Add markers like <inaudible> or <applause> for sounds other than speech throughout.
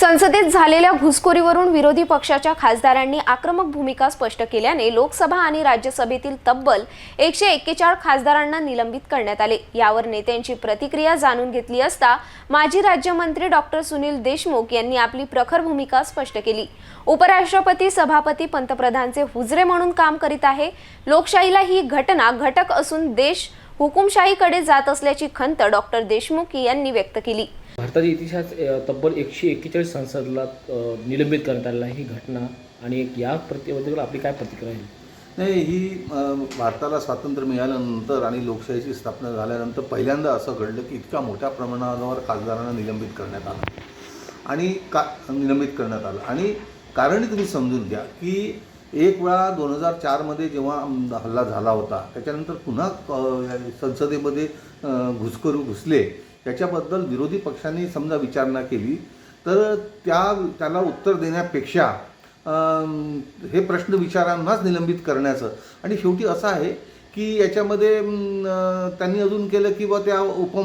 संसदेत झालेल्या घुसखोरीवरून विरोधी पक्षाच्या खासदारांनी आक्रमक भूमिका स्पष्ट केल्याने लोकसभा आणि राज्यसभेतील तब्बल एकशे एक्केचाळ खासदारांना निलंबित करण्यात आले. यावर नेत्यांची प्रतिक्रिया जाणून घेतली असता माजी राज्यमंत्री डॉक्टर सुनील देशमुख यांनी आपली प्रखर भूमिका स्पष्ट केली. उपराष्ट्रपती सभापती पंतप्रधानचे हुजरे म्हणून काम करीत आहे. लोकशाहीला ही घटना घटक असून देश हुकुमशाहीकडे जात असल्याची खंत डॉक्टर देशमुख यांनी व्यक्त केली. भारताच्या इतिहास तब्बल एकशे एक्केचाळीस संसदला निलंबित करण्यात आलेला आहे ही घटना आणि एक या प्रतिबद्दल आपली काय प्रतिक्रिया आहे? नाही ही भारताला स्वातंत्र्य मिळाल्यानंतर आणि लोकशाहीची स्थापना झाल्यानंतर पहिल्यांदा असं घडलं की इतक्या मोठ्या प्रमाणावर खासदारांना निलंबित करण्यात आलं. आणि का निलंबित करण्यात आलं. आणि कारणही तुम्ही समजून घ्या की एक वेळा दोन हजार चारमध्ये जेव्हा हल्ला झाला होता त्याच्यानंतर पुन्हा संसदेमध्ये घुसखोरू घुसले. त्याच्याबद्दल विरोधी पक्षांनी समजा विचारणा केली तर त्या त्याला उत्तर देण्यापेक्षा हे प्रश्न विचारांनाच निलंबित करण्याचं. आणि शेवटी असं आहे की याच्यामध्ये त्यांनी अजून केलं की बा त्या उप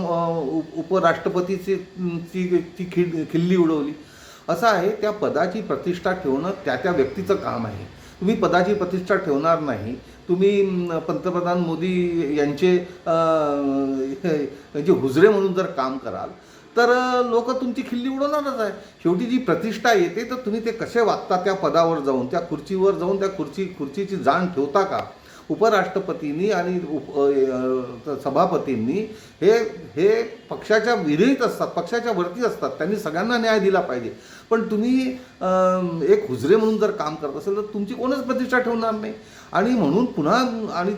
उपराष्ट्रपतीची ती ती खिल्ली उडवली. असं आहे त्या पदाची प्रतिष्ठा ठेवणं त्या त्या व्यक्तीचं काम आहे. तुम्ही पदाची प्रतिष्ठा ठेवणार नाही. तुम्ही पंतप्रधान मोदी यांचे अ, यांचे <laughs> हुजरे म्हणून जर काम कराल तर लोक तुमची खिल्ली उडवणारच आहे. शेवटी जी प्रतिष्ठा येते तर तुम्ही ते कसे वागता त्या पदावर जाऊन त्या खुर्चीवर जाऊन त्या खुर्ची खुर्चीची जाण ठेवता का? उपराष्ट्रपतींनी आणि उप सभापतींनी हे हे पक्षाच्या विरहित असतात पक्षाच्या वरती असतात. त्यांनी सगळ्यांना न्याय दिला पाहिजे. पण तुम्ही एक हुजरे म्हणून जर काम करत असेल तर तुमची कोणच प्रतिष्ठा ठेवणार नाही. आणि म्हणून पुन्हा आणि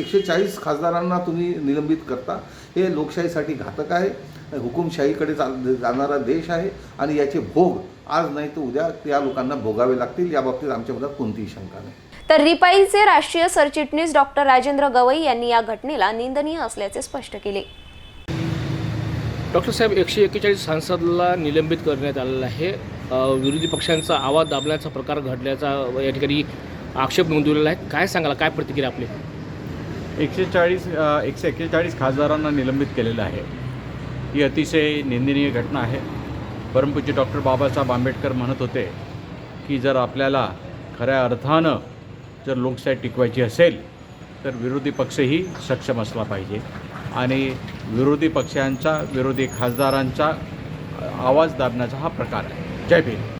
एकशे चाळीस खासदारांना तुम्ही निलंबित करता. हे लोकशाहीसाठी घातक आहे. हुकुमशाहीकडे चाल जाणारा देश आहे. आणि याचे भोग आज नाही तर उद्या त्या लोकांना भोगावे लागतील. याबाबतीत आमच्या मनात कोणतीही शंका नाही. तर रिपाईचे राष्ट्रीय सरचिटणीस डॉक्टर राजेंद्र गवई यांनी या घटनेला निंदनीय असल्याचे स्पष्ट केले. डॉक्टर साहेब एकशे एक्केचाळीस संसदला निलंबित करण्यात आलेलं आहे. विरोधी पक्षांचा आवाज दाबण्याचा प्रकार घडल्याचा या ठिकाणी आक्षेप नोंदवलेला आहे. काय सांगाल? काय प्रतिक्रिया आपली? एकशे चाळीस एकशे एक्केचाळीस खासदारांना निलंबित केलेलं आहे. ही अतिशय निंदनीय घटना आहे. परमपूज्य डॉक्टर बाबासाहेब आंबेडकर म्हणत होते की जर आपल्याला खऱ्या अर्थानं जर लोकशाही टिकवायची असेल तर विरोधी पक्षही सक्षम असला पाहिजे. आणि विरोधी पक्षांचा विरोधी खासदारांचा आवाज दाबण्याचा हा प्रकार आहे. जय भीम.